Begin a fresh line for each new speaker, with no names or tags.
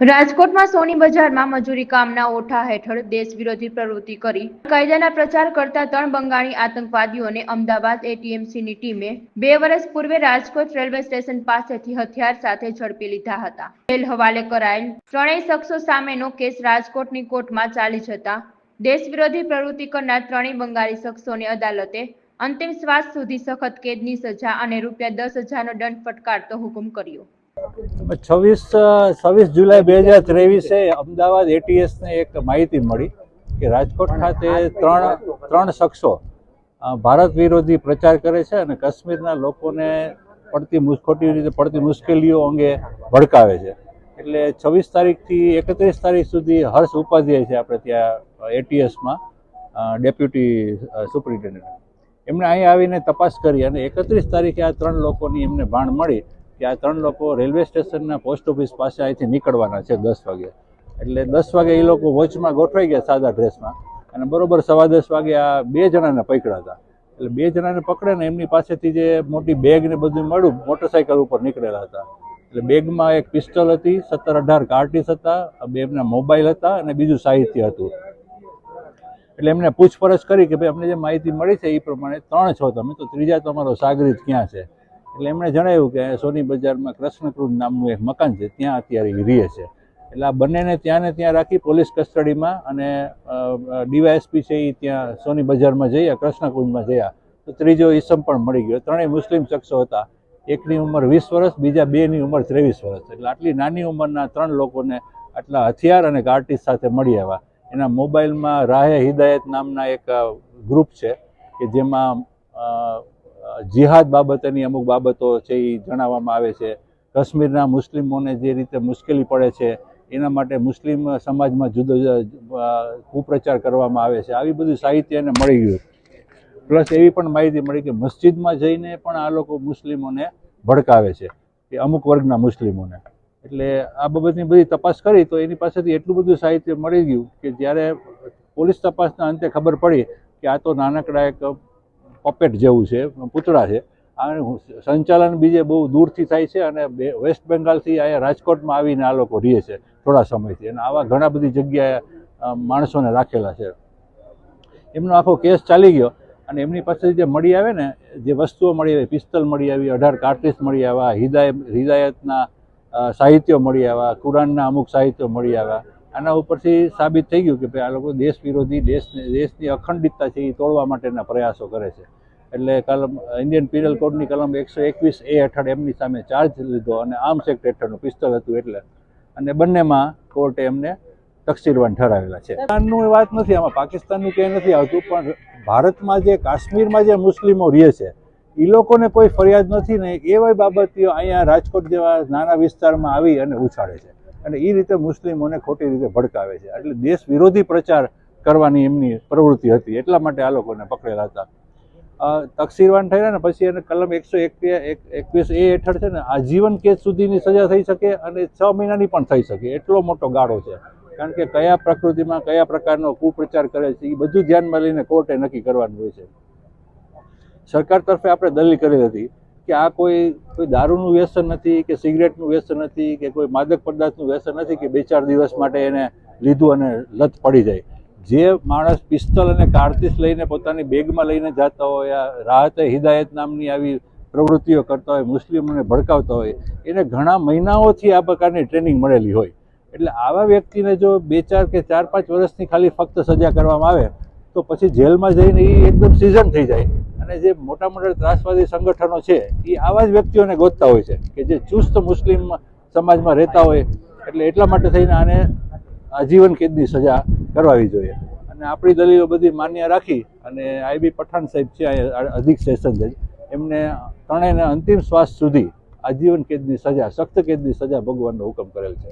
રાજકોટમાં સોની બજારમાં મજૂરી કામના ઓઠા હેઠળ દેશ વિરોધી પ્રવૃત્તિ કરી. કાયદાના પ્રચાર કરતા ત્રણ બંગાળી આતંકવાદીઓને અમદાવાદ એટીએમસીની ટીમે બે વર્ષ પૂર્વે રાજકોટ રેલવે સ્ટેશન પાસેથી હથિયાર સાથે ઝડપી લીધા હતા. જેલ હવાલે કરાયેલ ત્રણેય શખ્સો સામેનો કેસ રાજકોટની કોર્ટમાં ચાલી જતા દેશ વિરોધી પ્રવૃત્તિ કરનાર ત્રણેય બંગાળી શખ્સોને અદાલતે અંતિમ શ્વાસ સુધી સખત કેદની સજા અને રૂપિયા દસ હજારનો દંડ ફટકારતો હુકમ કર્યો.
છવ્વીસ છવ્વીસ જુલાઈ બે હજાર ત્રેવીસે અમદાવાદ એટીએસને એક માહિતી મળી કે રાજકોટ ખાતે ત્રણ ત્રણ શખ્સો ભારત વિરોધી પ્રચાર કરે છે અને કાશ્મીરના લોકોને પડતી ખોટી રીતે પડતી મુશ્કેલીઓ અંગે ભડકાવે છે. એટલે છવ્વીસ તારીખથી એકત્રીસ તારીખ સુધી હર્ષ ઉપાધ્યાય છે આપણે ત્યાં એટીએસમાં ડેપ્યુટી સુપ્રિન્ટેન્ડન્ટ. એમણે અહીં આવીને તપાસ કરી અને એકત્રીસ તારીખે આ ત્રણ લોકોની એમને ભાણ મળી કે આ ત્રણ લોકો રેલવે સ્ટેશનના પોસ્ટ ઓફિસ પાસે અહીંથી નીકળવાના છે દસ વાગે. એટલે દસ વાગે એ લોકો વોચમાં ગોઠવાઈ ગયા સાદા ડ્રેસમાં. અને બરોબર સવા દસ વાગે આ બે જણાને પકડ્યા હતા. એટલે બે જણાને પકડે ને એમની પાસેથી જે મોટી બેગ ને બધું મળ્યું મોટરસાઇકલ ઉપર નીકળેલા હતા. એટલે બેગમાં એક પિસ્ટલ હતી, સત્તર અઢાર કાર્ટીસ હતા બે એમના મોબાઈલ હતા અને બીજું સાહિત્ય હતું. એટલે એમને પૂછપરછ કરી કે ભાઈ અમને જે માહિતી મળી છે એ પ્રમાણે ત્રણ છો તમે, તો ત્રીજા તમારો સાગરીત ક્યાં છે? એટલે એમણે જણાવ્યું કે સોની બજારમાં કૃષ્ણકૃત નામનું એક મકાન છે, ત્યાં અત્યારે એ છે. એટલે આ બંનેને ત્યાં ને ત્યાં રાખી પોલીસ કસ્ટડીમાં અને ડીવાયએસપી છે એ ત્યાં સોની બજારમાં જઈએ કૃષ્ણકુંજમાં જયા. તો ત્રીજો ઈસમ પણ મળી ગયો. ત્રણેય મુસ્લિમ શખ્સો હતા. એકની ઉંમર વીસ વર્ષ, બીજા બેની ઉંમર ત્રેવીસ વર્ષ. એટલે આટલી નાની ઉંમરના ત્રણ લોકોને આટલા હથિયાર અને કાર્ટીસ સાથે મળી આવ્યા. એના મોબાઈલમાં રાહે હિદાયત નામના એક ગ્રુપ છે કે જેમાં જિહાદ બાબતેની અમુક બાબતો છે એ જણાવવામાં આવે છે. કાશ્મીરના મુસ્લિમોને જે રીતે મુશ્કેલી પડે છે, એના માટે મુસ્લિમ સમાજમાં જુદો જુદા કુપ્રચાર કરવામાં આવે છે. આવી બધું સાહિત્ય એને મળી ગયું પ્લસ એવી પણ માહિતી મળી કે મસ્જિદમાં જઈને પણ આ લોકો મુસ્લિમોને ભડકાવે છે, કે અમુક વર્ગના મુસ્લિમોને. એટલે આ બાબતની બધી તપાસ કરી તો એની પાસેથી એટલું બધું સાહિત્ય મળી ગયું કે જ્યારે પોલીસ તપાસના અંતે ખબર પડી કે આ તો નાનકડા એક પપેટ જેવું છે, પૂતળા છે. આ સંચાલન બીજે બહુ દૂરથી થાય છે અને વેસ્ટ બેંગાલથી અહીંયા રાજકોટમાં આવીને આ લોકો રહે છે થોડા સમયથી. અને આવા ઘણા બધી જગ્યાએ માણસોને રાખેલા છે. એમનો આખો કેસ ચાલી ગયો અને એમની પાસે જે મળી આવે ને, જે વસ્તુઓ મળી આવી, પિસ્તલ મળી આવી, અઢાર કાર્ટ્રીસ મળી આવ્યા હિદાયત, હિદાયતના સાહિત્યો મળી આવ્યા કુરાનના અમુક સાહિત્યો મળી આવ્યા આના ઉપરથી સાબિત થઈ ગયું કે ભાઈ આ લોકો દેશ વિરોધી, દેશને, દેશની અખંડિતતા છે એ તોડવા માટેના પ્રયાસો કરે છે. એટલે કલમ ઇન્ડિયન પિનલ કોડની કલમ એકસો એકવીસ એ હેઠળ એમની સામે ચાર્જ લીધો અને આર્મ્સ એક્ટ હેઠળનું પિસ્તોલ હતું એટલે. અને બંનેમાં કોર્ટે એમને તકસીરવાન ઠરાવેલા છે. પાકિસ્તાનનું વાત નથી, આમાં પાકિસ્તાનનું ક્યાંય નથી આવતું, પણ ભારતમાં જે, કાશ્મીરમાં જે મુસ્લિમો રહે છે એ લોકોને કોઈ ફરિયાદ નથી ને એવા બાબતીઓ અહીંયા રાજકોટ જેવા નાના વિસ્તારમાં આવી અને ઉછાળે છે. અને એ રીતે મુસ્લિમોને ખોટી રીતે ભડકાવે છે. એટલે દેશ વિરોધી પ્રચાર કરવાની એમની પ્રવૃત્તિ હતી. એટલા માટે આ લોકોને પકડેલા હતા. તકસીરવાન થયેલા ને પછી એને કલમ એકસો એકવીસ એ હેઠળ છે ને, આજીવન કેદ સુધીની સજા થઈ શકે અને છ મહિનાની પણ થઈ શકે. એટલો મોટો ગાળો છે. કારણ કે કયા પ્રકૃતિમાં કયા પ્રકારનો કુપ્રચાર કરે છે એ બધું ધ્યાનમાં લઈને કોર્ટે નક્કી કરવાનું હોય છે. સરકાર તરફે આપણે દલીલ કરી હતી. કે આ કોઈ કોઈ દારૂનું વ્યસન નથી, કે સિગરેટનું વ્યસન નથી, કે કોઈ માદક પદાર્થનું વ્યસન નથી, કે બે ચાર દિવસ માટે એને લીધું અને લત પડી જાય. જે માણસ પિસ્તલ અને કારતીસ લઈને પોતાની બેગમાં લઈને જતા હોય, આ રાહતે હિદાયત નામની આવી પ્રવૃત્તિઓ કરતા હોય, મુસ્લિમોને ભડકાવતા હોય, એને ઘણા મહિનાઓથી આ પ્રકારની ટ્રેનિંગ મળેલી હોય. એટલે આવા વ્યક્તિને જો બે ચાર કે ચાર પાંચ વર્ષની ખાલી ફક્ત સજા કરવામાં આવે, તો પછી જેલમાં જઈને એ એકદમ સિઝન થઈ જાય. અને જે મોટા મોટા ત્રાસવાદી સંગઠનો છે એ આવા જ વ્યક્તિઓને ગોતતા હોય છે કે જે ચુસ્ત મુસ્લિમ સમાજમાં રહેતા હોય, એટલે એટલા માટે થઈને આને આજીવન કેદની સજા કરવાવી જોઈએ. અને આપણી દલીલો બધી માન્ય રાખી અને આઈબી પઠાણ સાહેબ છે અધિક સેશન જજ એમને ત્રણેયના અંતિમ શ્વાસ સુધી આજીવન કેદની સજા, સખ્ત કેદની સજા ભોગવવાનો હુકમ કરેલ છે.